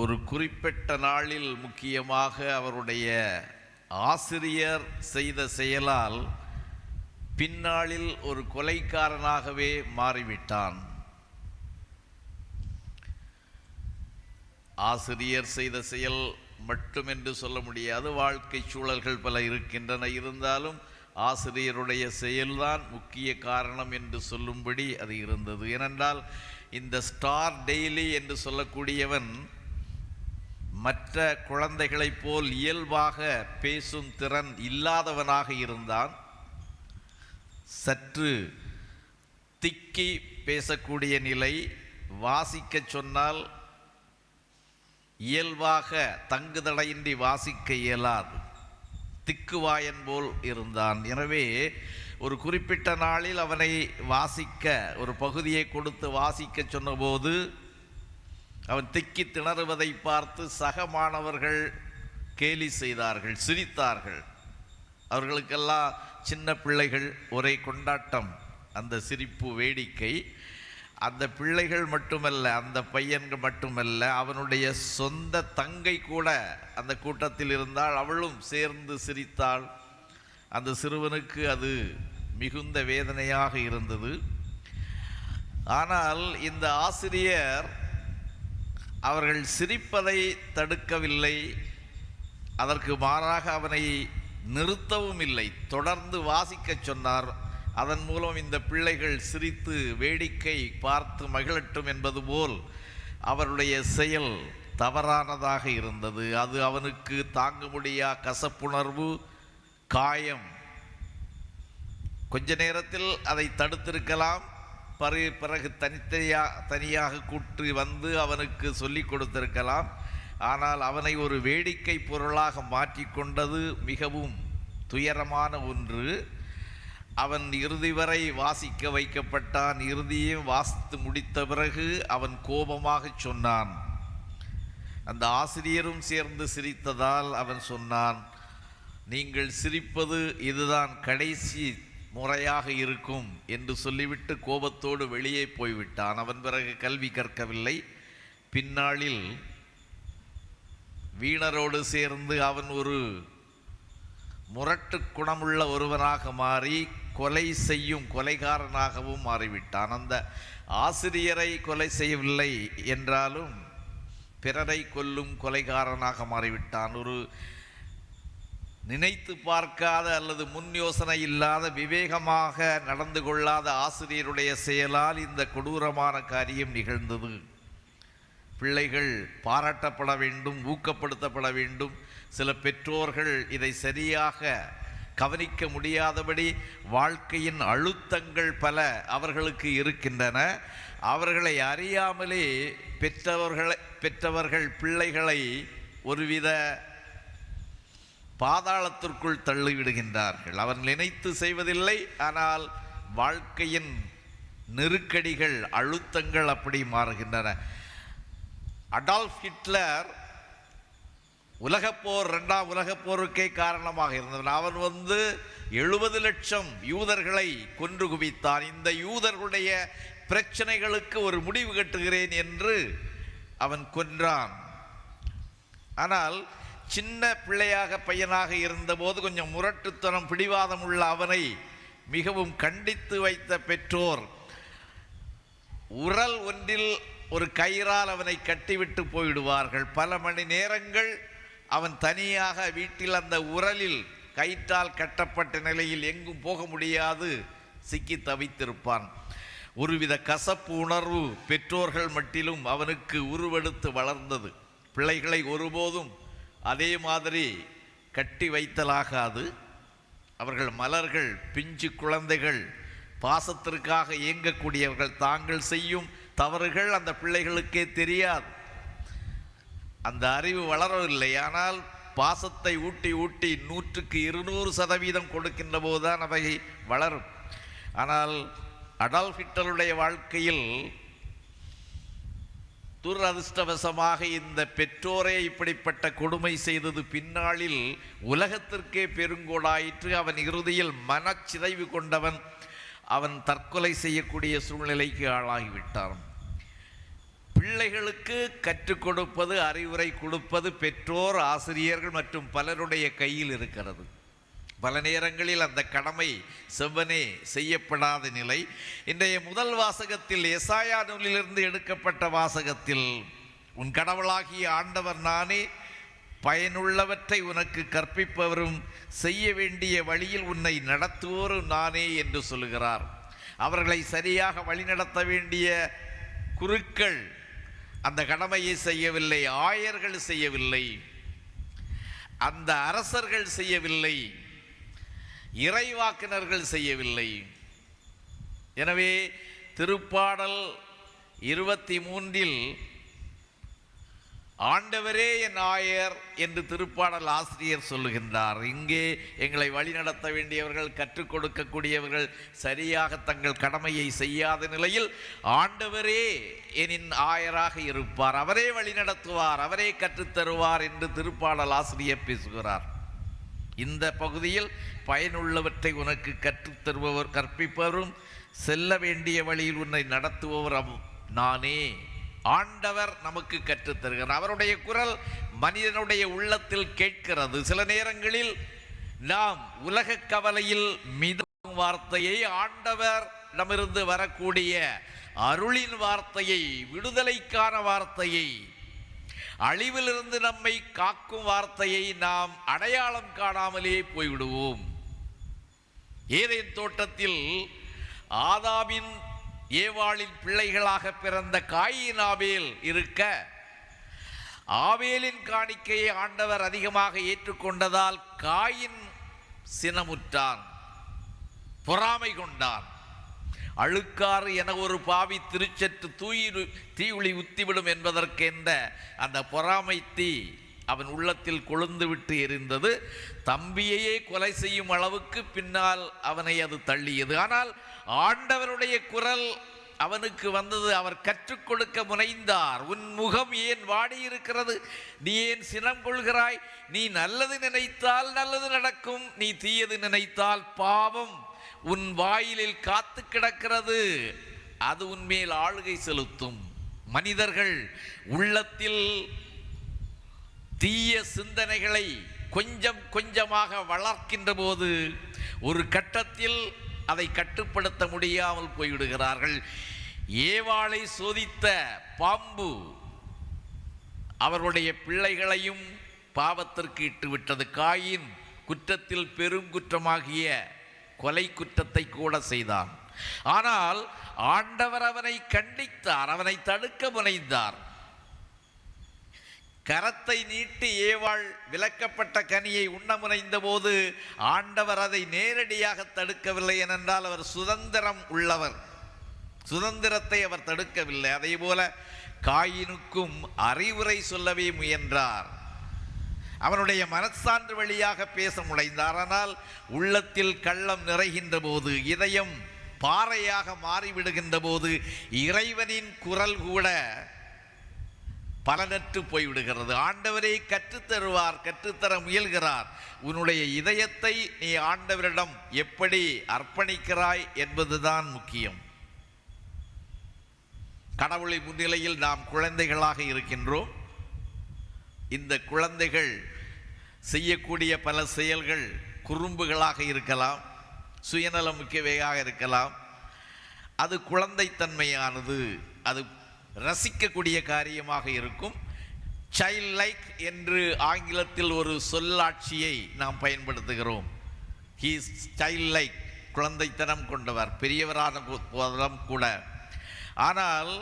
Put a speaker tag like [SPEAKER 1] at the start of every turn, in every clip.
[SPEAKER 1] ஒரு குறிப்பிட்ட நாளில் முக்கியமாக அவருடைய ஆசிரியர் செய்த செயலால் பின்னாளில் ஒரு கொலைக்காரனாகவே மாறிவிட்டான். ஆசிரியர் செய்த செயல் மட்டுமென்று சொல்ல முடியாது. வாழ்க்கை சூழல்கள் பல இருக்கின்றன. இருந்தாலும் ஆசிரியருடைய செயல்தான் முக்கிய காரணம் என்று சொல்லும்படி அது இருந்தது. ஏனென்றால் இந்த ஸ்டார் டெய்லி என்று சொல்லக்கூடியவன் மற்ற குழந்தைகளைப் போல் இயல்பாக பேசும் திறன் இல்லாதவனாக இருந்தான். சற்று திக்கி பேசக்கூடிய நிலை வாசிக்க சொன்னால் இயல்பாக தங்குதடையின்றி வாசிக்க இயலாது. திக்குவாயன் போல் இருந்தான். எனவே ஒரு குறிப்பிட்ட நாளில் அவனை வாசிக்க ஒரு பகுதியை கொடுத்து வாசிக்க சொன்னபோது அவன் திக்கி திணறுவதை பார்த்து சக மாணவர்கள் கேலி செய்தார்கள் சிரித்தார்கள். அவர்களுக்கெல்லாம் சின்ன பிள்ளைகள் ஒரே கொண்டாட்டம் அந்த சிரிப்பு வேடிக்கை. அந்த பிள்ளைகள் மட்டுமல்ல அந்த பையன்கள் மட்டுமல்ல அவனுடைய சொந்த தங்கை கூட அந்த கூட்டத்தில் இருந்தால் அவளும் சேர்ந்து சிரித்தாள். அந்த சிறுவனுக்கு அது மிகுந்த வேதனையாக இருந்தது. ஆனால் இந்த ஆசிரியர் அவர்கள் சிரிப்பதை தடுக்கவில்லை. அதற்கு மாறாக அவனை நிறுத்தவும் இல்லை தொடர்ந்து வாசிக்கச் சொன்னார். அதன் மூலம் இந்த பிள்ளைகள் சிரித்து வேடிக்கை பார்த்து மகிழட்டும் என்பது போல் அவருடைய செயல் தவறானதாக இருந்தது. அது அவனுக்கு தாங்க முடியா கசப்புணர்வு காயம். கொஞ்ச நேரத்தில் அதை தடுத்திருக்கலாம். பிறகு பிறகு தனித்தனியாக தனியாக கூற்றி வந்து அவனுக்கு சொல்லிக் கொடுத்திருக்கலாம். ஆனால் அவனை ஒரு வேடிக்கை பொருளாக மாற்றிக்கொண்டது மிகவும் துயரமான ஒன்று. அவன் இறுதி வரை வாசிக்க வைக்கப்பட்டான். இறுதியும் வாசித்து முடித்த பிறகு அவன் கோபமாக சொன்னான். அந்த ஆசிரியரும் சேர்ந்து சிரித்ததால் அவன் சொன்னான் நீங்கள் சிரிப்பது இதுதான் கடைசி முறையாக இருக்கும் என்று சொல்லிவிட்டு கோபத்தோடு வெளியே போய்விட்டான். அவன் பிறகு கல்வி கற்கவில்லை. பின்னாளில் வீணரோடு சேர்ந்து அவன் ஒரு முரட்டு குணமுள்ள ஒருவனாக மாறி கொலை செய்யும் கொலைகாரனாகவும் மாறிவிட்டான். அந்த ஆசிரியரை கொலை செய்யவில்லை என்றாலும் பிறரை கொல்லும் கொலைகாரனாக மாறிவிட்டான். ஒரு நினைத்து பார்க்காத அல்லது முன் யோசனை இல்லாத விவேகமாக நடந்து கொள்ளாத ஆசிரியருடைய செயலால் இந்த கொடூரமான காரியம் நிகழ்ந்தது. பிள்ளைகள் பாராட்டப்பட வேண்டும் ஊக்கப்படுத்தப்பட வேண்டும். சில பெற்றோர்கள் இதை சரியாக கவனிக்க முடியாதபடி வாழ்க்கையின் அழுத்தங்கள் பல அவர்களுக்கு இருக்கின்றன. அவர்களை அறியாமலே பெற்றவர்களை பெற்றவர்கள் பிள்ளைகளை ஒருவித பாதாளத்திற்குள் தள்ளிவிடுகின்றார்கள். அவர் நினைத்து செய்வதில்லை ஆனால் வாழ்க்கையின் நெருக்கடிகள் அழுத்தங்கள் அப்படி மாறுகின்றன. அடால்ஃப் ஹிட்லர் உலகப்போர் ரெண்டாம் உலகப்போருக்கே காரணமாக இருந்தவன். அவன் வந்து எழுபது லட்சம் யூதர்களை கொன்று குவித்தான். இந்த யூதர்களுடைய பிரச்சனைகளுக்கு ஒரு முடிவு கட்டுகிறேன் என்று அவன் கொன்றான். ஆனால் சின்ன பிள்ளையாக பையனாக இருந்தபோது கொஞ்சம் முரட்டுத்தனம் பிடிவாதம் உள்ள அவனை மிகவும் கண்டித்து வைத்த பெற்றோர். உரல் ஒன்றில் ஒரு கயிறால் அவனை கட்டிவிட்டு போயிடுவார்கள். பல மணி நேரங்கள் அவன் தனியாக வீட்டில் அந்த உரலில் கயிற்றால் கட்டப்பட்ட நிலையில் எங்கும் போக முடியாது சிக்கி தவித்திருப்பான். ஒருவித கசப்பு உணர்வு பெற்றோர்கள் மட்டிலும் அவனுக்கு உருவெடுத்து வளர்ந்தது. பிள்ளைகளை ஒருபோதும் அதே மாதிரி கட்டி வைத்தலாகாது. அவர்கள் மலர்கள் பிஞ்சு குழந்தைகள் பாசத்திற்காக இயங்கக்கூடியவர்கள் தாங்கள் செய்யும் தவறுகள் அந்த பிள்ளைகளுக்கே தெரியாது. அந்த அறிவு வளரவில்லை. ஆனால் பாசத்தை ஊட்டி ஊட்டி நூற்றுக்கு இருநூறு சதவீதம் கொடுக்கின்ற போதுதான் அவை வளரும். ஆனால் அடால்ஃபிட்டருடைய வாழ்க்கையில் துரதிருஷ்டவசமாக இந்த பெற்றோரே இப்படிப்பட்ட கொடுமை செய்தது பின்னாளில் உலகத்திற்கே பெருங்கோடாயிற்று அவன் இறுதியில் மனச்சிதைவு கொண்டவன். அவன் தற்கொலை செய்யக்கூடிய சூழ்நிலைக்கு ஆளாகிவிட்டான். பிள்ளைகளுக்கு கற்றுக் கொடுப்பது அறிவுரை கொடுப்பது பெற்றோர் ஆசிரியர்கள் மற்றும் பலருடைய கையில் இருக்கிறது. பல நேரங்களில் அந்த கடமை செவ்வனே செய்யப்படாத நிலை. இன்றைய முதல் வாசகத்தில் எசாயா நூலிலிருந்து எடுக்கப்பட்ட வாசகத்தில் உன் கடவுளாகிய ஆண்டவர் நானே பயனுள்ளவற்றை உனக்கு கற்பிப்பவரும் செய்ய வேண்டிய வழியில் உன்னை நடத்துவோரும் நானே என்று சொல்லுகிறார். அவர்களை சரியாக வழிநடத்த வேண்டிய குருக்கள் அந்த கடமையை செய்யவில்லை ஆயர்கள் செய்யவில்லை. அந்த அரசர்கள் செய்யவில்லை. இறைவாக்கினர்கள் செய்யவில்லை. எனவே திருப்பாடல் இருபத்தி மூன்றில் ஆண்டவரே என் ஆயர் என்று திருப்பாடல் ஆசிரியர் சொல்லுகின்றார். இங்கே எங்களை வழிநடத்த வேண்டியவர்கள் கற்றுக் கொடுக்கக்கூடியவர்கள் சரியாக தங்கள் கடமையை செய்யாத நிலையில் ஆண்டவரே எனின் ஆயராக இருப்பார். அவரே வழிநடத்துவார். அவரே கற்றுத்தருவார் என்று திருப்பாடல் ஆசிரியர் பேசுகிறார். இந்த பகுதியில் பயனுள்ளவற்றை உனக்கு கற்றுத் தருபவர் கற்பிப்பவரும் செல்ல வேண்டிய வழியில் உன்னை நடத்துபவர் நானே. ஆண்டவர் நமக்கு கற்றுத்தருகிறார். அவருடைய குரல் மனிதனுடைய உள்ளத்தில் கேட்கிறது. சில நேரங்களில் நாம் உலக கவலையில் மிதக்கும் வார்த்தையை ஆண்டவர் இடமிருந்து வரக்கூடிய அருளின் வார்த்தையை விடுதலைக்கான வார்த்தையை அழிவிலிருந்து நம்மை காக்கும் வார்த்தையை நாம் அடையாளம் காணாமலே போய்விடுவோம். ஏதேன் தோட்டத்தில் ஆதாமின் ஏவாளின் பிள்ளைகளாக பிறந்த காயின் ஆபேல் இருக்க ஆவேலின் காணிக்கையை ஆண்டவர் அதிகமாக ஏற்றுக்கொண்டதால் காயின் சினமுற்றான் பொறாமை கொண்டான். அழுக்காறு என ஒரு பாவி திருச்சற்று தூயிரு தீயுளி உத்திவிடும் என்பதற்கென்ற அந்த பொறாமை தீ அவன் உள்ளத்தில் கொழுந்து விட்டு எரிந்தது. தம்பியையே கொலை செய்யும் அளவுக்கு பின்னால் அவனை அது தள்ளியது. ஆனால் ஆண்டவருடைய குரல் அவனுக்கு வந்தது. அவர் கற்றுக் கொடுக்க முனைந்தார். உன் முகம் ஏன் வாடி இருக்கிறது நீ ஏன் சினம் கொள்கிறாய்? நீ நல்லது நினைத்தால் நல்லது நடக்கும். நீ தீயது நினைத்தால் பாவம். உன் வாயிலில் காத்து கிடக்கிறது. அது உன்மேல் ஆளுகை செலுத்தும். மனிதர்கள் உள்ளத்தில் தீய சிந்தனைகளை கொஞ்சம் கொஞ்சமாக வளர்க்கின்ற போது ஒரு கட்டத்தில் அதை கட்டுப்படுத்த முடியாமல் போய்விடுகிறார்கள். ஏவாளை சோதித்த பாம்பு அவருடைய பிள்ளைகளையும் பாவத்திற்கு இட்டுவிட்டது. காயின் குற்றத்தில் பெருங்குற்றமாகிய கொலை குற்றத்தை கூட செய்தான். ஆனால் ஆண்டவர் அவனை கண்டித்தார் அவனை தடுக்க முனைந்தார். கரத்தை நீட்டி ஏவாள் விலக்கப்பட்ட கனியை உண்ண முனைந்த போது ஆண்டவர் அதை நேரடியாக தடுக்கவில்லை ஏனென்றால் அவர் சுதந்திரம் உள்ளவர். சுதந்திரத்தை அவர் தடுக்கவில்லை. அதே போல காயினுக்கும் அறிவுரை சொல்லவே முயன்றார். அவனுடைய மனச்சான்று வழியாக பேச முளைந்தார் ஆனால் உள்ளத்தில் கள்ளம் நிறைகின்ற போது இதயம் பாறையாக மாறிவிடுகின்ற போது இறைவனின் குரல் கூட பலனற்று போய்விடுகிறது. ஆண்டவரை கற்றுத்தருவார் கற்றுத்தர முயல்கிறார். உன்னுடைய இதயத்தை நீ ஆண்டவரிடம் எப்படி அர்ப்பணிக்கிறாய் என்பதுதான் முக்கியம். கடவுளை முன்னிலையில் நாம் குழந்தைகளாக இருக்கின்றோம். இந்த குழந்தைகள் செய்யக்கூடிய பல செயல்கள் குறும்புகளாக இருக்கலாம் சுயநலம் மிக்கவையாக இருக்கலாம். அது குழந்தைத்தன்மையானது அது ரசிக்கக்கூடிய காரியமாக இருக்கும். சைல்ட் லைக் என்று ஆங்கிலத்தில் ஒரு சொல்லாட்சியை நாம் பயன்படுத்துகிறோம். ஹீஸ் சைல்ட் லைக் குழந்தைத்தனம் கொண்டவர் பெரியவரான போதிலும் கூட. ஆனால்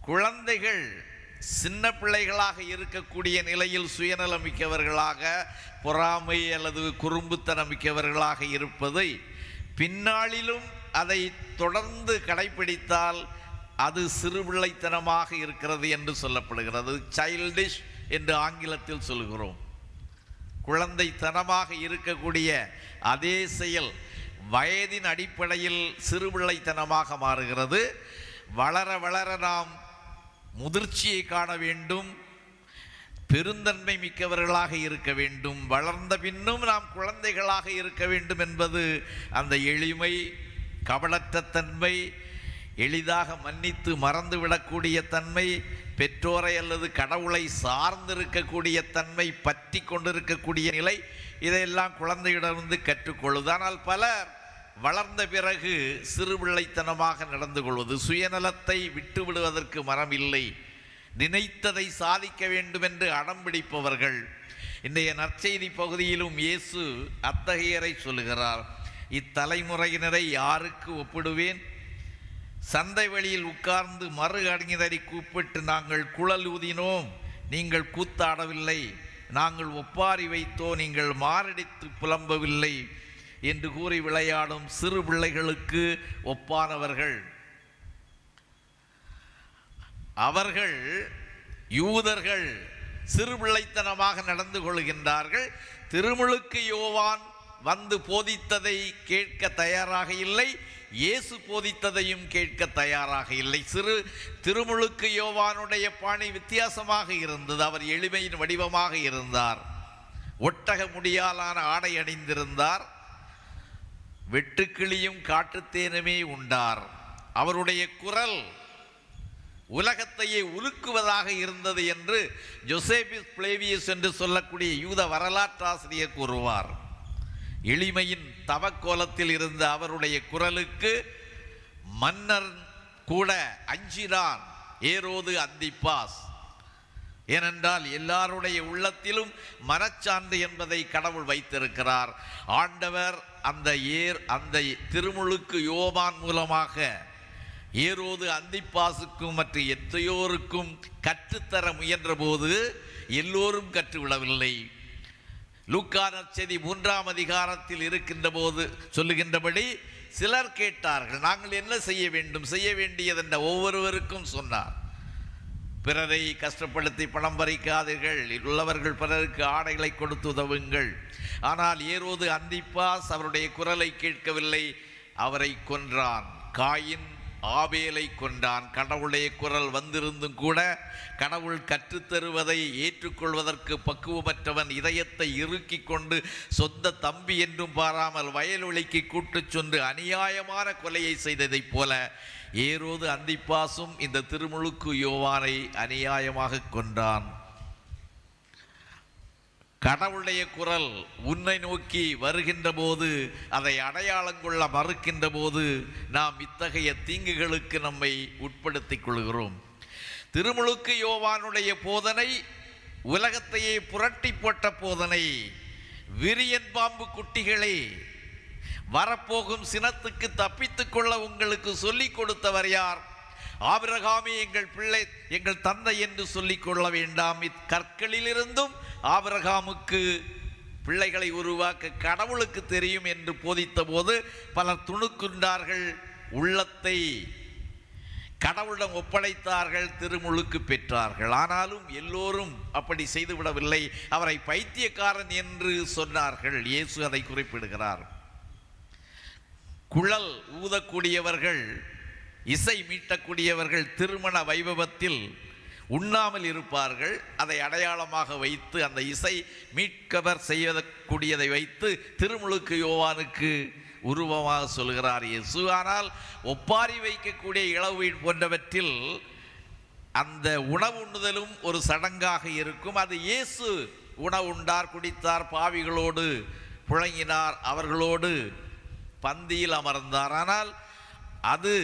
[SPEAKER 1] குழந்தைகள் சின்ன பிள்ளைகளாக இருக்கக்கூடிய நிலையில் சுயநலம் மிக்கவர்களாக பொறாமை அல்லது குறும்புத்தனம் மிக்கவர்களாக இருப்பதை பின்னாளிலும் அதை தொடர்ந்து கடைபிடித்தால் அது சிறுபிள்ளைத்தனமாக இருக்கிறது என்று சொல்லப்படுகிறது. சைல்டிஷ் என்று ஆங்கிலத்தில் சொல்கிறோம். குழந்தைத்தனமாக இருக்கக்கூடிய அதே செயல் வயதின் அடிப்படையில் சிறுபிள்ளைத்தனமாக மாறுகிறது. வளர வளர நாம் முதிர்ச்சியை காண வேண்டும் பெருந்தன்மை மிக்கவர்களாக இருக்க வேண்டும் வளர்ந்த பின்னும் நாம் குழந்தைகளாக இருக்க வேண்டும் என்பது அந்த எளிமை கவலற்ற தன்மை எளிதாக மன்னித்து மறந்துவிடக்கூடிய தன்மை பெற்றோரை அல்லது கடவுளை சார்ந்திருக்கக்கூடிய தன்மை பற்றி கொண்டிருக்கக்கூடிய நிலை இதையெல்லாம் குழந்தையிடமிருந்து கற்றுக்கொள்ளுது ஆனால் பலர் வளர்ந்த பிறகு சிறுபிள்ளைத்தனமாக நடந்து கொள்வது சுயநலத்தை விட்டு விடுவதற்கு மனமில்லை. நினைத்ததை சாதிக்க வேண்டுமென்று அடம்பிடிப்பவர்கள் இன்றைய நற்செய்தி பகுதியிலும் இயேசு அத்தகையரை சொல்லுகிறார். இத்தலைமுறையினரை யாருக்கு ஒப்பிடுவேன்? சந்தை வெளியில் உட்கார்ந்து மறு அடங்கினரை கூப்பிட்டு நாங்கள் குழல் ஊதினோம் நீங்கள் கூத்தாடவில்லை. நாங்கள் ஒப்பாரி வைத்தோ நீங்கள் மாரடித்து புலம்பவில்லை. என்று கூறி விளையாடும் சிறு பிள்ளைகளுக்கு ஒப்பானவர்கள். அவர்கள் யூதர்கள் சிறு பிள்ளைத்தனமாக நடந்து கொள்கின்றார்கள். திருமுழுக்கு யோவான் வந்து போதித்ததை கேட்க தயாராக இல்லை. இயேசு போதித்ததையும் கேட்க தயாராக இல்லை. சிறு திருமுழுக்கு யோவானுடைய பாணி வித்தியாசமாக இருந்தது. அவர் எளிமையின் வடிவமாக இருந்தார். ஒட்டக முடியாலான ஆடை அணிந்திருந்தார். வெட்டுக்கிளியும் காட்டுத்தேனுமே உண்டார். அவருடைய குரல் உலகத்தையே உலுக்குவதாக இருந்தது என்று ஜொசேபிஸ் பிளேவியஸ் என்று சொல்லக்கூடிய யூத வரலாற்றாசிரியர் கூறுவார். எளிமையின் தவக்கோலத்தில் இருந்த அவருடைய குரலுக்கு மன்னர் கூட அஞ்சிரான் ஏரோது அந்திப்பாஸ். ஏனென்றால் எல்லாருடைய உள்ளத்திலும் மனச்சான்று என்பதை கடவுள் வைத்திருக்கிறார். ஆண்டவர் அந்த ஏர் அந்த திருமுழுக்கு யோவான் மூலமாக ஏரோது அந்திப்பாசுக்கும் மற்ற எத்தையோருக்கும் கற்றுத்தர முயன்றபோது எல்லோரும் கற்றுவிடவில்லை. லூக்கான செய்தி மூன்றாம் அதிகாரத்தில் இருக்கின்ற போது சொல்லுகின்றபடி சிலர் கேட்டார்கள் நாங்கள் என்ன செய்ய வேண்டும்? செய்ய வேண்டியதென்ற ஒவ்வொருவருக்கும் சொன்னார். பிறரை கஷ்டப்படுத்தி பணம் பறிக்காதீர்கள். உள்ளவர்கள் பிறருக்கு ஆடைகளை கொடுத்து உதவுங்கள். ஆனால் ஏரோது அந்திப்பாஸ் அவருடைய குரலை கேட்கவில்லை. அவரை கொன்றான். காயின் ஆவேலை கொண்டான் கடவுளுடைய குரல் வந்திருந்தும் கூட கடவுள் கற்றுத்தருவதை ஏற்றுக்கொள்வதற்கு பக்குவமற்றவன் இதயத்தை இறுக்கிக் கொண்டு சொந்த தம்பி என்றும் பாராமல் வயலொலிக்கு கூட்டுச் சென்று அநியாயமான கொலையை செய்ததைப் போல ஏரோது அந்திப்பாசும் இந்த திருமுழுக்கு யோவானை அநியாயமாக கொன்றான். கடவுளுடைய குரல் உன்னை நோக்கி வருகின்ற போது அதை அடையாளம் கொள்ள மறுக்கின்ற போது நாம் இத்தகைய தீங்குகளுக்கு நம்மை உட்படுத்திக் கொள்கிறோம். திருமுழுக்கு யோவானுடைய போதனை உலகத்தையே புரட்டி போட்ட போதனை விரியன் பாம்பு குட்டிகளே வரப்போகும் சினத்துக்கு தப்பித்துக் கொள்ள உங்களுக்கு சொல்லிக் கொடுத்தவர் யார்? ஆபிரகாமே எங்கள் பிள்ளை எங்கள் தந்தை என்று சொல்லிக் கொள்ள வேண்டாம். இக்கற்களிலிருந்தும் ஆபிரகாமுக்கு பிள்ளைகளை உருவாக்க கடவுளுக்கு தெரியும் என்று போதித்த போது பலர் துணுக்குண்டார்கள் உள்ளத்தை கடவுளிடம் ஒப்படைத்தார்கள் திருமுழுக்கு பெற்றார்கள். ஆனாலும் எல்லோரும் அப்படி செய்துவிடவில்லை. அவரை பைத்தியக்காரன் என்று சொன்னார்கள். இயேசு அதை குறிப்பிடுகிறார். குழல் ஊதக்கூடியவர்கள் இசை மீட்டக்கூடியவர்கள் திருமண வைபவத்தில் உண்ணாமல் இருப்பார்கள். அதை அடையாளமாக வைத்து அந்த இசை மீட்கவர் செய்யக்கூடியதை வைத்து திருமுழுக்கு யோவானுக்கு உருவமாக சொல்கிறார் இயேசு. ஆனால் ஒப்பாரி வைக்கக்கூடிய இளவு போன்றவற்றில் அந்த உணவு உண்ணுதலும் ஒரு சடங்காக இருக்கும். அது இயேசு உணவு உண்டார் குடித்தார் பாவிகளோடு புழங்கினார் அவர்களோடு பந்தியில் அமர்ந்தார். ஆனால் அது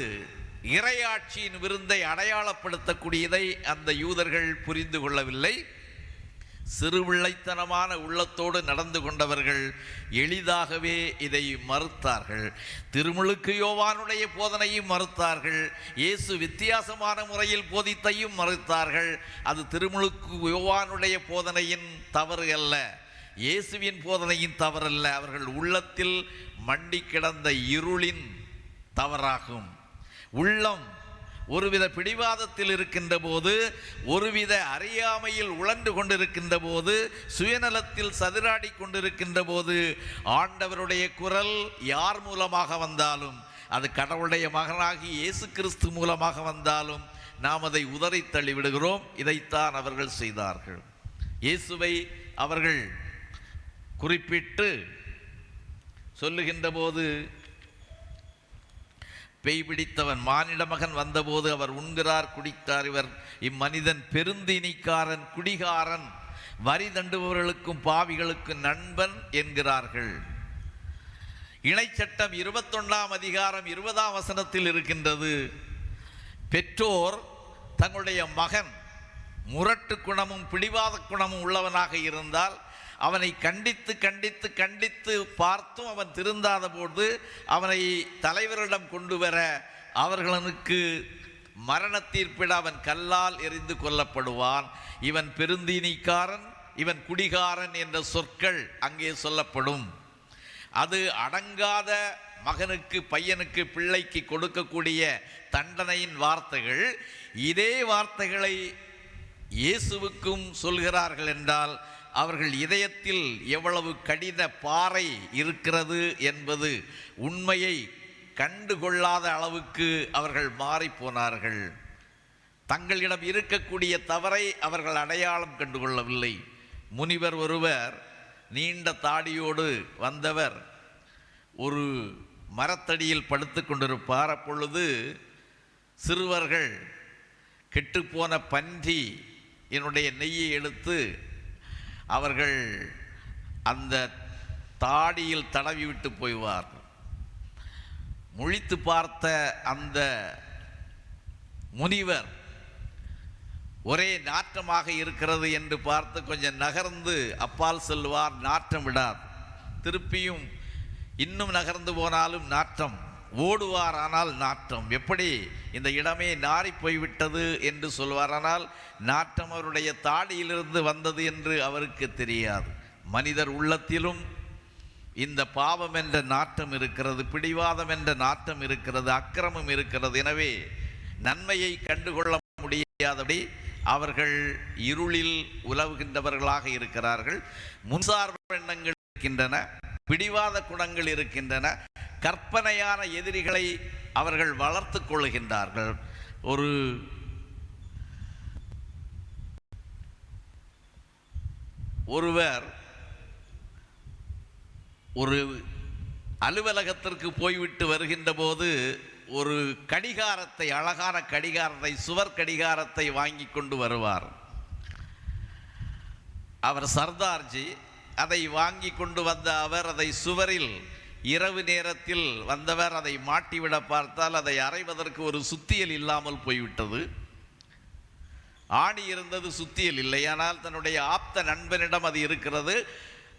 [SPEAKER 1] இறையாட்சியின் விருந்தை அடையாளப்படுத்தக்கூடியதை அந்த யூதர்கள் புரிந்து கொள்ளவில்லை. சிறுவிள்ளைத்தனமான உள்ளத்தோடு நடந்து கொண்டவர்கள் எளிதாகவே இதை மறுத்தார்கள். திருமுழுக்கு யோவானுடைய போதனையும் மறுத்தார்கள். இயேசு வித்தியாசமான முறையில் போதித்தையும் மறுத்தார்கள். அது திருமுழுக்கு யோவானுடைய போதனையின் தவறு அல்ல. இயேசுவின் போதனையின் தவறல்ல. அவர்கள் உள்ளத்தில் மண்டி கிடந்த இருளின் தவறாகும். உள்ளம். ஒருவித பிடிவாதத்தில் இருக்கின்ற போது ஒருவித அறியாமையில் உழண்டு கொண்டிருக்கின்ற போது சுயநலத்தில் சதிராடி கொண்டிருக்கின்ற போது ஆண்டவருடைய குரல் யார் மூலமாக வந்தாலும் அது கடவுளுடைய மகனாகி இயேசு கிறிஸ்து மூலமாக வந்தாலும் நாம் அதை உதறி தள்ளிவிடுகிறோம். இதைத்தான் அவர்கள் செய்தார்கள். இயேசுவை அவர்கள் குறிப்பிட்டு சொல்லுகின்ற போது பேய் பிடித்தவன் மானிட மகன் வந்தபோது அவர் உண்கிறார் குடித்தார். இவர் இம்மனிதன் பெருந்தினிக்காரன் குடிகாரன் வரி தண்டுபவர்களுக்கும் பாவிகளுக்கும் நண்பன் என்கிறார்கள். இணைச்சட்டம் இருபத்தொன்னாம் அதிகாரம் இருபதாம் வசனத்தில் இருக்கின்றது. பெற்றோர் தங்களுடைய மகன் முரட்டு குணமும் பிடிவாத குணமும் உள்ளவனாக இருந்தால் அவனை கண்டித்து கண்டித்து கண்டித்து பார்த்தும் அவன் திருந்தாத போது அவனை தலைவரிடம் கொண்டு வர அவர்களுக்கு மரண தீர்ப்பிட அவன் கல்லால் எரிந்து கொல்லப்படுவான். இவன் பெருந்தீனிக்காரன் இவன் குடிகாரன் என்ற சொற்கள் அங்கே சொல்லப்படும். அது அடங்காத மகனுக்கு பையனுக்கு பிள்ளைக்கு கொடுக்கக்கூடிய தண்டனையின் வார்த்தைகள். இதே வார்த்தைகளை இயேசுவுக்கும் சொல்கிறார்கள் என்றால் அவர்கள் இதயத்தில் எவ்வளவு கடித பாறை இருக்கிறது என்பது உண்மையை கண்டுகொள்ளாத அளவுக்கு அவர்கள் மாறிப் போனார்கள். தங்களிடம் இருக்கக்கூடிய தவறை அவர்கள் அடையாளம் கண்டுகொள்ளவில்லை. முனிவர் ஒருவர் நீண்ட தாடியோடு வந்தவர் ஒரு மரத்தடியில் படுத்து கொண்டிருப்பார். அப்பொழுது சிறுவர்கள் கெட்டுப்போன பன்றி என்னுடைய நெய்யை எடுத்து அவர்கள் அந்த தாடியில் தடவி விட்டு போய்வார் முழித்து பார்த்த அந்த முனிவர் ஒரே நாற்றமாக இருக்கிறது என்று பார்த்து கொஞ்சம் நகர்ந்து அப்பால் செல்வார் நாற்றம் விடார் திருப்பியும் இன்னும் நகர்ந்து போனாலும் நாற்றம் ஓடுவாரானால் நாற்றம். எப்படி? இந்த இடமே நாரி போய்விட்டது என்று சொல்வாரானால் நாற்றம் அவருடைய தாடியிலிருந்து வந்தது என்று அவருக்கு தெரியாது. மனிதர் உள்ளத்திலும் இந்த பாவம் என்ற நாட்டம் இருக்கிறது பிடிவாதம் என்ற நாட்டம் இருக்கிறது அக்கிரமம் இருக்கிறது. எனவே நன்மையை கண்டுகொள்ள முடியாதபடி அவர்கள் இருளில் உலவுகின்றவர்களாக இருக்கிறார்கள். முன்சார்பு எண்ணங்கள் இருக்கின்றன பிடிவாத குணங்கள் இருக்கின்றன. கற்பனையான எதிரிகளை அவர்கள் வளர்த்து கொள்கின்றார்கள் ஒரு ஒருவர் ஒரு அலுவலகத்திற்கு போய்விட்டு வருகின்ற போது ஒரு கடிகாரத்தை அழகான கடிகாரத்தை சுவர் கடிகாரத்தை வாங்கி கொண்டு வருவார். அவர் சர்தார்ஜி அதை வாங்கி கொண்டு வந்த அவர் அதை சுவரில் இரவு நேரத்தில் வந்தவர் அதை மாட்டிவிட பார்த்தால் அதை அறைவதற்கு ஒரு சுத்தியல் இல்லாமல் போய்விட்டது. ஆணி இருந்தது சுத்தியல் இல்லை. ஆனால் தன்னுடைய ஆப்த நண்பனிடம் அது இருக்கிறது.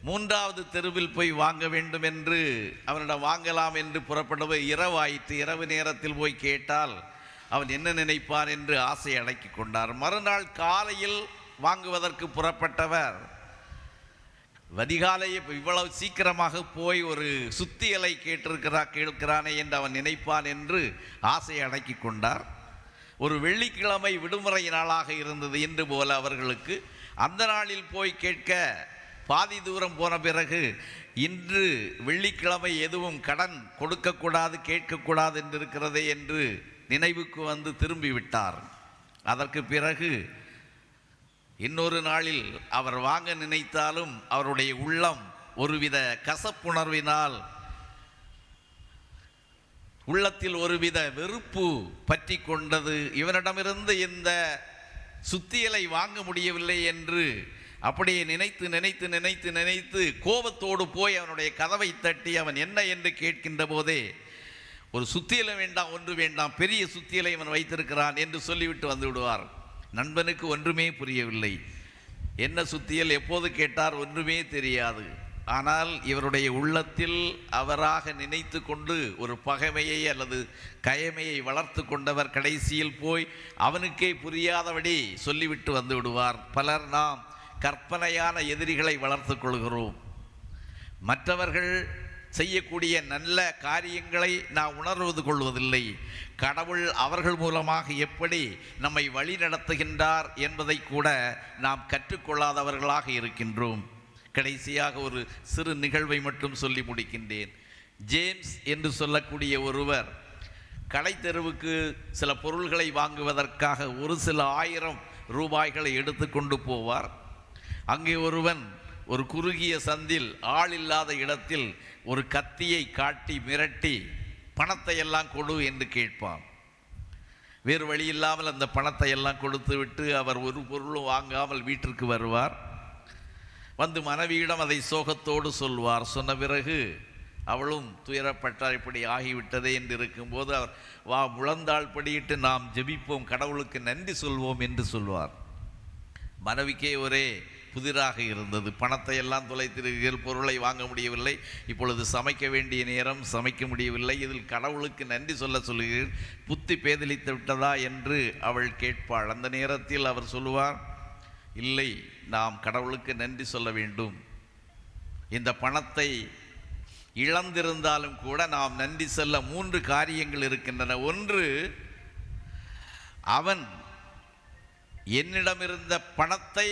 [SPEAKER 1] மூன்றாவது தெருவில் போய் வாங்க வேண்டும் என்று அவனிடம் வாங்கலாம் என்று புறப்படவே இரவாயிற்று இரவு நேரத்தில் போய் கேட்டால் அவன் என்ன நினைப்பான் என்று ஆசை அடக்கி கொண்டார். மறுநாள் காலையில் வாங்குவதற்கு புறப்பட்டவர் வதிகாலையை இவ்வளவு சீக்கிரமாக போய் ஒரு சுத்தியலை கேட்டிருக்கிறா கேட்கிறானே என்று அவன் நினைப்பான் என்று ஆசை அடக்கி கொண்டார். ஒரு வெள்ளிக்கிழமை விடுமுறை நாளாக இருந்தது என்று போல அவர்களுக்கு. அந்த நாளில் போய் கேட்க பாதி தூரம் போன பிறகு இன்று வெள்ளிக்கிழமை எதுவும் கடன் கொடுக்கக்கூடாது கேட்கக்கூடாது என்று இருக்கிறதே என்று நினைவுக்கு வந்து திரும்பி விட்டார். அதற்கு பிறகு இன்னொரு நாளில் அவர் வாங்க நினைத்தாலும் அவருடைய உள்ளம் ஒருவித கசப்புணர்வினால் உள்ளத்தில் ஒருவித வெறுப்பு பற்றி கொண்டது. இவனிடமிருந்து இந்த சுத்தியலை வாங்க முடியவில்லை என்று அப்படியே நினைத்து நினைத்து நினைத்து நினைத்து கோபத்தோடு போய் அவனுடைய கதவை தட்டி அவன் என்ன என்று கேட்கின்ற போதே ஒரு சுத்தியலை வேண்டாம் ஒன்று வேண்டாம் பெரிய சுத்தியலை அவன் வைத்திருக்கிறான் என்று சொல்லிவிட்டு வந்து விடுவார். நண்பனுக்கு ஒன்றுமே புரியவில்லை. என்ன சுத்தியல் எப்போது கேட்டார் ஒன்றுமே தெரியாது. ஆனால் இவருடைய உள்ளத்தில் அவராக நினைத்து கொண்டு ஒரு பகைமையை அல்லது கயமையை வளர்த்து கொண்டவர் கடைசியில் போய் அவனுக்கே புரியாதபடி சொல்லிவிட்டு வந்து விடுவார். பலர் நாம் கற்பனையான எதிரிகளை வளர்த்து கொள்கிறோம். மற்றவர்கள் செய்யக்கூடிய நல்ல காரியங்களை நாம் உணர்வது கொள்வதில்லை. கடவுள் அவர்கள் மூலமாக எப்படி நம்மை வழி நடத்துகின்றார் என்பதை கூட நாம் கற்றுக்கொள்ளாதவர்களாக இருக்கின்றோம். கடைசியாக ஒரு சிறு நிகழ்வை மட்டும் சொல்லி முடிக்கின்றேன். ஜேம்ஸ் என்று சொல்லக்கூடிய ஒருவர் கடை தெருவுக்கு சில பொருள்களை வாங்குவதற்காக ஒரு சில ஆயிரம் ரூபாய்களை எடுத்துக்கொண்டு போவார். அங்கே ஒருவன் ஒரு குறுகிய சந்தில் ஆள் இல்லாத இடத்தில் ஒரு கத்தியை காட்டி மிரட்டி பணத்தை எல்லாம் கொடு என்று கேட்பான். வேறு வழி இல்லாமல் அந்த பணத்தை எல்லாம் கொடுத்து விட்டு அவர் ஒரு பொருளும் வாங்காமல் வீட்டிற்கு வருவார். வந்து மனைவியிடம் அதை சோகத்தோடு சொல்வார். சொன்ன பிறகு அவளும் துயரப்பட்டார் இப்படி ஆகிவிட்டதே என்று இருக்கும்போது அவர் வா முழந்தாள் படியிட்டு நாம் ஜெபிப்போம் கடவுளுக்கு நன்றி சொல்வோம் என்று சொல்வார். மனைவிக்கே ஒரே புதிராக இருந்தது. பணத்தை எல்லாம் தொலைத்திருக்கிறீர்கள் பொருளை வாங்க முடியவில்லை. இப்பொழுது சமைக்க வேண்டிய நேரம் சமைக்க முடியவில்லை. இதில் கடவுளுக்கு நன்றி சொல்ல சொல்கிறீர்கள் புத்தி பேதலித்து விட்டதா என்று அவள் கேட்பாள். அந்த நேரத்தில் அவர் சொல்லுவார் இல்லை நாம் கடவுளுக்கு நன்றி சொல்ல வேண்டும். இந்த பணத்தை இழந்திருந்தாலும் கூட நாம் நன்றி செல்ல மூன்று காரியங்கள் இருக்கின்றன. ஒன்று அவன் என்னிடமிருந்த பணத்தை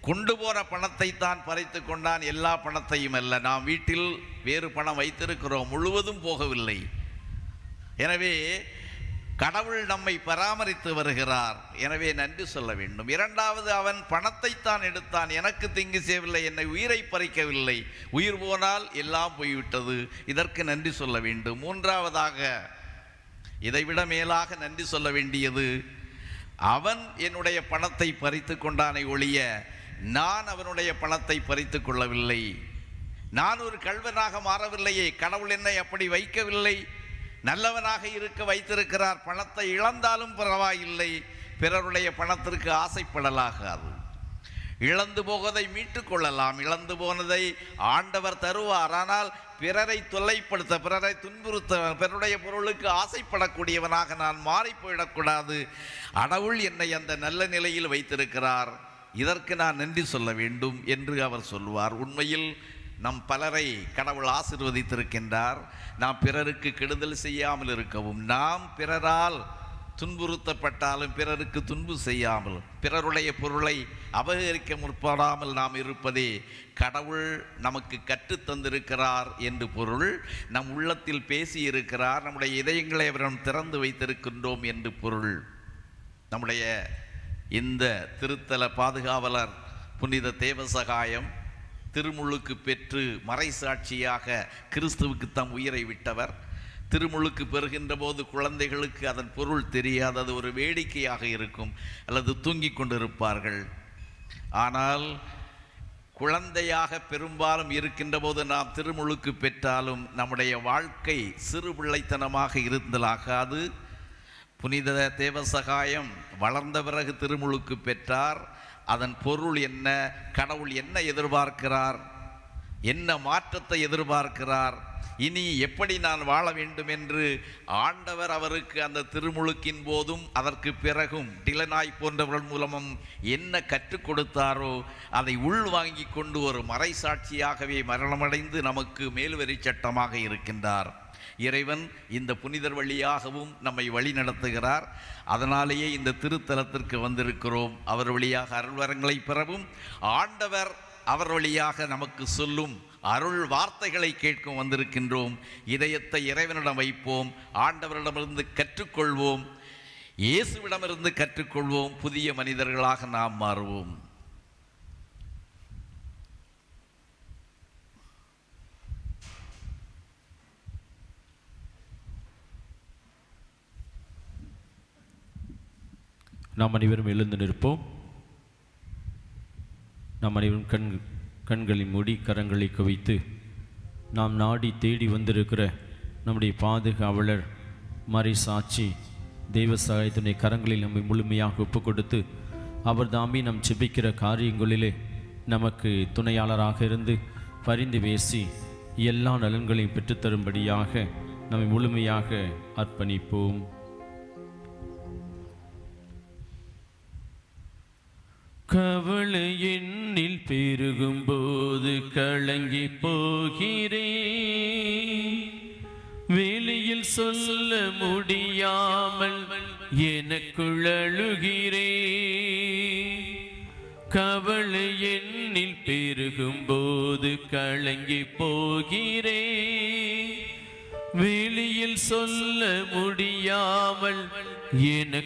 [SPEAKER 1] கொண்டு போகிற பணத்தை தான் பறித்து கொண்டான். எல்லா பணத்தையும் அல்ல. நாம் வீட்டில் வேறு பணம் வைத்திருக்கிறோம். முழுவதும் போகவில்லை. எனவே கடவுள் நம்மை பராமரித்து வருகிறார். எனவே நன்றி சொல்ல வேண்டும். இரண்டாவது அவன் பணத்தை தான் எடுத்தான். எனக்கு திங்கு செய்யவில்லை என்னை உயிரை பறிக்கவில்லை. உயிர் போனால் எல்லாம் போய்விட்டது. இதற்கு நன்றி சொல்ல வேண்டும். மூன்றாவதாக இதைவிட மேலாக நன்றி சொல்ல வேண்டியது அவன் என்னுடைய பணத்தை பறித்து கொண்டானை ஒழிய நான் அவனுடைய பணத்தை பறித்து கொள்ளவில்லை. நான் ஒரு கள்வனாக மாறவில்லையே கடவுள் என்னை அப்படி வைக்கவில்லை. நல்லவனாக இருக்க வைத்திருக்கிறார் பணத்தை இழந்தாலும் பரவாயில்லை பிறருடைய பணத்திற்கு ஆசைப்படலாகாது. இழந்து போவதை மீட்டு கொள்ளலாம் இழந்து போனதை ஆண்டவர் தருவார் ஆனால் பிறரை தொல்லைப்படுத்த பிறரை துன்புறுத்த பிறருடைய பொருளுக்கு ஆசைப்படக்கூடியவனாக நான் மாறி போயிடக்கூடாது. கடவுள் என்னை அந்த நல்ல நிலையில் வைத்திருக்கிறார். இதற்கு நான் நன்றி சொல்ல வேண்டும் என்று அவர் சொல்வார் உண்மையில் நம் பலரை கடவுள் ஆசிர்வதித்திருக்கின்றார். நாம் பிறருக்கு கெடுதல் செய்யாமல் இருக்கவும் நாம் பிறரால் துன்புறுத்தப்பட்டாலும் பிறருக்கு துன்பு செய்யாமல் பிறருடைய பொருளை அபகரிக்க முற்படாமல் நாம் இருப்பதே கடவுள் நமக்கு கற்றுத் தந்திருக்கிறார் என்று பொருள். நம் உள்ளத்தில் பேசியிருக்கிறார். நம்முடைய இதயங்களை அவரிடம் திறந்து வைத்திருக்கின்றோம் என்று பொருள். நம்முடைய இந்த திருத்தல பாதுகாவலர் புனித தேவசகாயம் திருமுழுக்கு பெற்று மறைசாட்சியாக கிறிஸ்துவுக்கு தம் உயிரை விட்டவர். திருமுழுக்கு பெறுகின்ற போது குழந்தைகளுக்கு அதன் பொருள் தெரியாது அது ஒரு வேடிக்கையாக இருக்கும். அல்லது தூங்கிக் கொண்டிருப்பார்கள். ஆனால் குழந்தையாக பெரும்பாலும் இருக்கின்ற போது நாம் திருமுழுக்கு பெற்றாலும் நம்முடைய வாழ்க்கை சிறு பிள்ளைத்தனமாக இருந்தலாகாது. புனித தேவசகாயம் வளர்ந்த பிறகு திருமுழுக்கு பெற்றார். அதன் பொருள் என்ன? கடவுள் என்ன எதிர்பார்க்கிறார்? என்ன மாற்றத்தை எதிர்பார்க்கிறார்? இனி எப்படி நான் வாழ வேண்டும் என்று ஆண்டவர் அவருக்கு அந்த திருமுழுக்கின் போதும் அதற்கு பிறகும் டிலனாய் போன்றவர்கள் மூலமும் என்ன கற்றுக் கொடுத்தாரோ அதை உள்வாங்கி கொண்டு ஒரு மறைசாட்சியாகவே மரணமடைந்து நமக்கு மேல்வரி சட்டமாக இருக்கின்றார். இறைவன் இந்த புனிதர் வழியாகவும் நம்மை வழி நடத்துகிறார். அதனாலேயே இந்த திருத்தலத்திற்கு வந்திருக்கிறோம். அவர் வழியாக அருள்வரங்களை பெறவும் ஆண்டவர் அவர் வழியாக நமக்கு சொல்லும் அருள் வார்த்தைகளை கேட்கும் வந்திருக்கின்றோம். இதயத்தை இறைவனிடம் வைப்போம். ஆண்டவரிடமிருந்து கற்றுக்கொள்வோம். இயேசுவிடமிருந்து கற்றுக்கொள்வோம். புதிய மனிதர்களாக நாம் மாறுவோம்.
[SPEAKER 2] நாம் அனைவரும் எழுந்து நிற்போம். நாம் அனைவரும் கண் கண்களை மூடி கரங்களை குவித்து நாம் நாடி தேடி வந்திருக்கிற நம்முடைய பாதுகாவலர் மறை சாட்சி தெய்வ சகாயத்தினுடைய கரங்களில் நம்மை முழுமையாக ஒப்பு கொடுத்து அவர் தாமே நம் செபிக்கிற காரியங்களிலே நமக்கு துணையாளராக இருந்து பரிந்து பேசி எல்லா நலன்களையும் பெற்றுத்தரும்படியாக நம்மை முழுமையாக அர்ப்பணிப்போம். கவலை எண்ணில் பெருகும்போது கலங்கி போகிறேன் வெளியில் சொல்ல முடியாமல் எனக்குள் அழுகிறேன் கவலை எண்ணில் பெருகும் போது கலங்கி போகிறேன் வெளியில் சொல்ல முடியாமல் எனக்கு